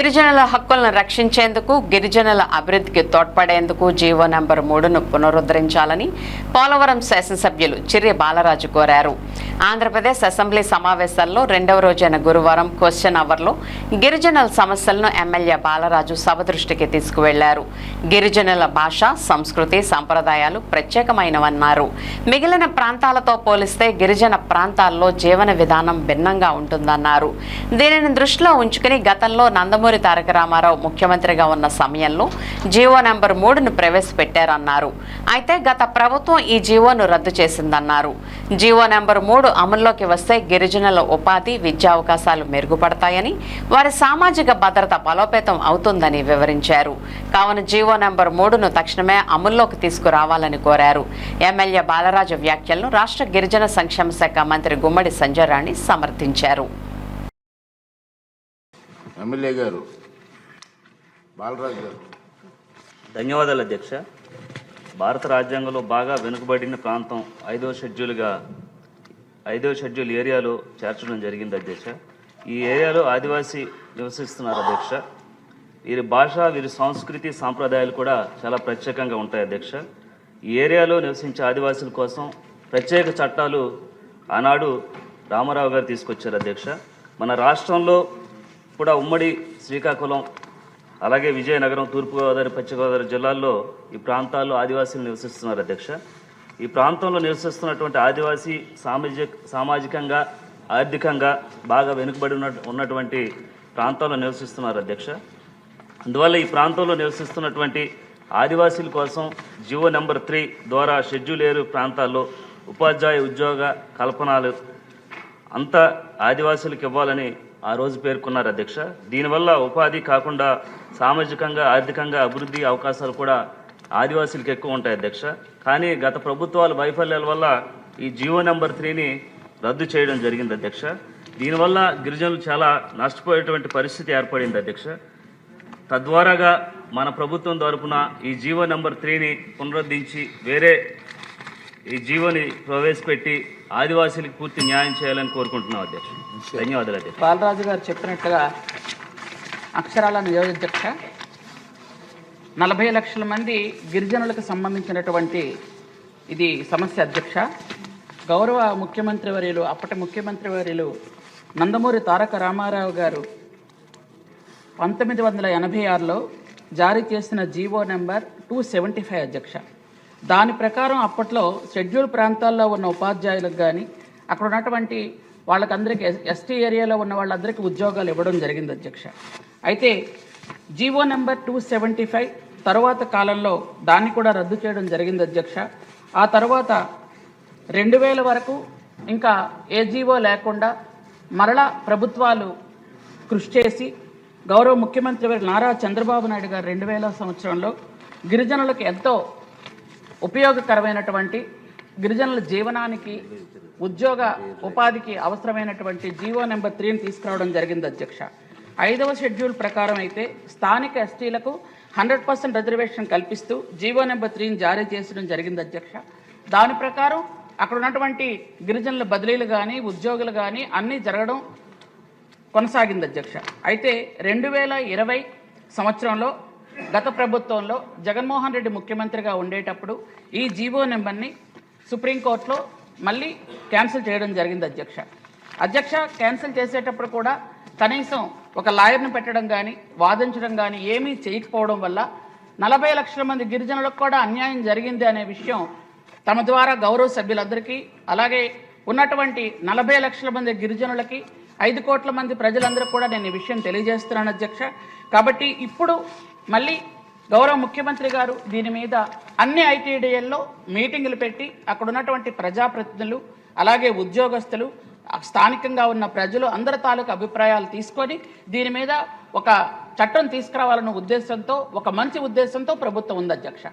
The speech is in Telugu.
గిరిజనుల హక్కులను రక్షించేందుకు గిరిజనుల అభివృద్ధికి తోడ్పడేందుకు జీవో నంబర్ మూడును పునరుద్ధరించాలని పోలవరం శాసనసభ్యులు చిర్రి బాలరాజు కోరారు. ఆంధ్రప్రదేశ్ అసెంబ్లీ సమావేశాల్లో రెండవ రోజైన గురువారం క్వశ్చన్ అవర్లో గిరిజనుల సమస్యలను ఎమ్మెల్యే బాలరాజు సభ దృష్టికి తీసుకువెళ్ళారు. గిరిజనుల భాష సంస్కృతి సంప్రదాయాలు ప్రత్యేకమైనవన్నారు. మిగిలిన ప్రాంతాలతో పోలిస్తే గిరిజన ప్రాంతాల్లో జీవన విధానం భిన్నంగా ఉంటుందన్నారు. దీనిని దృష్టిలో ఉంచుకుని గతంలో నందమూరి తారక రామారావు ముఖ్యమంత్రిగా ఉన్న సమయంలో జీవో నెంబర్ మూడును ప్రవేశపెట్టారన్నారు. అయితే గత ప్రభుత్వం ఈ జీవోను రద్దు చేసిందన్నారు. జీవో నెంబర్ మూడు అమల్లోకి వస్తే గిరిజనుల ఉపాధి విద్యా అవకాశాలు మెరుగుపడతాయని వారి సామాజిక భద్రత బలోపేతం అవుతుందని వివరించారు. కావున జీవో నెంబర్ మూడును తక్షణమే అమల్లోకి తీసుకురావాలని కోరారు. ఎమ్మెల్యే బాలరాజు వ్యాఖ్యలను రాష్ట్ర గిరిజన సంక్షేమ శాఖ మంత్రి గుమ్మడి సంజయ్ రాణి సమర్థించారు. ఎమ్మెల్యే గారు బాలరాజు గారు. ధన్యవాదాలు అధ్యక్ష. భారత రాజ్యాంగంలో బాగా వెనుకబడిన ప్రాంతం ఐదో షెడ్యూల్గా ఐదో షెడ్యూల్ ఏరియాలో చేర్చడం జరిగింది అధ్యక్ష. ఈ ఏరియాలో ఆదివాసీ నివసిస్తున్నారు అధ్యక్ష. వీరి భాష వీరి సంస్కృతి సాంప్రదాయాలు కూడా చాలా ప్రత్యేకంగా ఉంటాయి అధ్యక్ష. ఈ ఏరియాలో నివసించే ఆదివాసుల కోసం ప్రత్యేక చట్టాలు ఆనాడు రామారావు గారు తీసుకొచ్చారు అధ్యక్ష. మన రాష్ట్రంలో కూడా ఉమ్మడి శ్రీకాకుళం అలాగే విజయనగరం తూర్పుగోదావరి పశ్చిమగోదావరి జిల్లాల్లో ఈ ప్రాంతాల్లో ఆదివాసీలు నివసిస్తున్నారు అధ్యక్ష. ఈ ప్రాంతంలో నివసిస్తున్నటువంటి ఆదివాసీ సామాజిక సామాజికంగా ఆర్థికంగా బాగా వెనుకబడి ఉన్న ఉన్నటువంటి ప్రాంతాల్లో నివసిస్తున్నారు అధ్యక్ష. అందువల్ల ఈ ప్రాంతంలో నివసిస్తున్నటువంటి ఆదివాసీల కోసం జివో నెంబర్ త్రీ ద్వారా షెడ్యూల్ ఏరు ప్రాంతాల్లో ఉపాధ్యాయ ఉద్యోగ కల్పనలు అంతా ఆదివాసులకు ఇవ్వాలని ఆ రోజు పేర్కొన్నారు అధ్యక్ష. దీనివల్ల ఉపాధి కాకుండా సామాజికంగా ఆర్థికంగా అభివృద్ధి అవకాశాలు కూడా ఆదివాసులకు ఎక్కువ ఉంటాయి అధ్యక్ష. కానీ గత ప్రభుత్వాల వైఫల్యాల వల్ల ఈ జియో నెంబర్ త్రీని రద్దు చేయడం జరిగింది అధ్యక్ష. దీనివల్ల గిరిజనులు చాలా నష్టపోయేటువంటి పరిస్థితి ఏర్పడింది అధ్యక్ష. తద్వారాగా మన ప్రభుత్వం తరపున ఈ జీవో నెంబర్ త్రీని పునరుద్ధరించి వేరే ఈ జీవోని ప్రవేశపెట్టి ఆదివాసీలకు పూర్తి న్యాయం చేయాలని కోరుకుంటున్నాం అధ్యక్ష. ధన్యవాదాలు అధ్యక్ష. బాలరాజు గారు చెప్పినట్టుగా అక్షరాల నియోజధ్యక్ష నలభై లక్షల మంది గిరిజనులకు సంబంధించినటువంటి ఇది సమస్య అధ్యక్ష. గౌరవ ముఖ్యమంత్రి వర్యులు అప్పటి ముఖ్యమంత్రి వర్యులు నందమూరి తారక రామారావు గారు పంతొమ్మిది వందల ఎనభై ఆరులో జారీ చేసిన G O number two seventy five అధ్యక్ష. దాని ప్రకారం అప్పట్లో షెడ్యూల్ ప్రాంతాల్లో ఉన్న ఉపాధ్యాయులకు కానీ అక్కడ ఉన్నటువంటి వాళ్ళకందరికీ ఎస్టీ ఏరియాలో ఉన్న వాళ్ళందరికీ ఉద్యోగాలు ఇవ్వడం జరిగింది అధ్యక్ష. అయితే G O number two seventy five తర్వాత కాలంలో దాన్ని కూడా రద్దు చేయడం జరిగింది అధ్యక్ష. ఆ తర్వాత రెండు వేల వరకు ఇంకా ఏ జీవో లేకుండా మరలా ప్రభుత్వాలు కృషి చేసి గౌరవ ముఖ్యమంత్రి వారి నారా చంద్రబాబు నాయుడు గారు రెండు వేల సంవత్సరంలో గిరిజనులకు ఎంతో ఉపయోగకరమైనటువంటి గిరిజనుల జీవనానికి ఉద్యోగ ఉపాధికి అవసరమైనటువంటి జీవో నెంబర్ త్రీని తీసుకురావడం జరిగింది అధ్యక్ష. ఐదవ షెడ్యూల్ ప్రకారం అయితే స్థానిక ఎస్టీలకు హండ్రెడ్ పర్సెంట్ రిజర్వేషన్ కల్పిస్తూ జీవో నెంబర్ త్రీని జారీ చేసడం జరిగింది అధ్యక్ష. దాని ప్రకారం అక్కడ ఉన్నటువంటి గిరిజనుల బదిలీలు కానీ ఉద్యోగులు కానీ అన్నీ జరగడం కొనసాగింది అధ్యక్ష. అయితే రెండు వేల ఇరవై సంవత్సరంలో గత ప్రభుత్వంలో జగన్మోహన్ రెడ్డి ముఖ్యమంత్రిగా ఉండేటప్పుడు ఈ జీవో నెంబర్ని సుప్రీంకోర్టులో మళ్ళీ క్యాన్సిల్ చేయడం జరిగింది అధ్యక్ష. అధ్యక్ష క్యాన్సిల్ చేసేటప్పుడు కూడా కనీసం ఒక లాయర్ని పెట్టడం కానీ వాదించడం కానీ ఏమీ చేయకపోవడం వల్ల నలభై లక్షల మంది గిరిజనులకు కూడా అన్యాయం జరిగింది అనే విషయం తమ ద్వారా గౌరవ సభ్యులందరికీ అలాగే ఉన్నటువంటి నలభై లక్షల మంది గిరిజనులకి ఐదు కోట్ల మంది ప్రజలందరూ కూడా నేను ఈ విషయం తెలియజేస్తున్నాను అధ్యక్ష. కాబట్టి ఇప్పుడు మళ్ళీ గౌరవ ముఖ్యమంత్రి గారు దీని మీద అన్ని ఐటీడీఎల్లో మీటింగులు పెట్టి అక్కడ ఉన్నటువంటి ప్రజాప్రతినిధులు అలాగే ఉద్యోగస్తులు స్థానికంగా ఉన్న ప్రజలు అందరి తాలూకు అభిప్రాయాలు తీసుకొని దీని మీద ఒక చట్టం తీసుకురావాలన్న ఉద్దేశంతో ఒక మంచి ఉద్దేశంతో ప్రభుత్వం ఉంది అధ్యక్ష.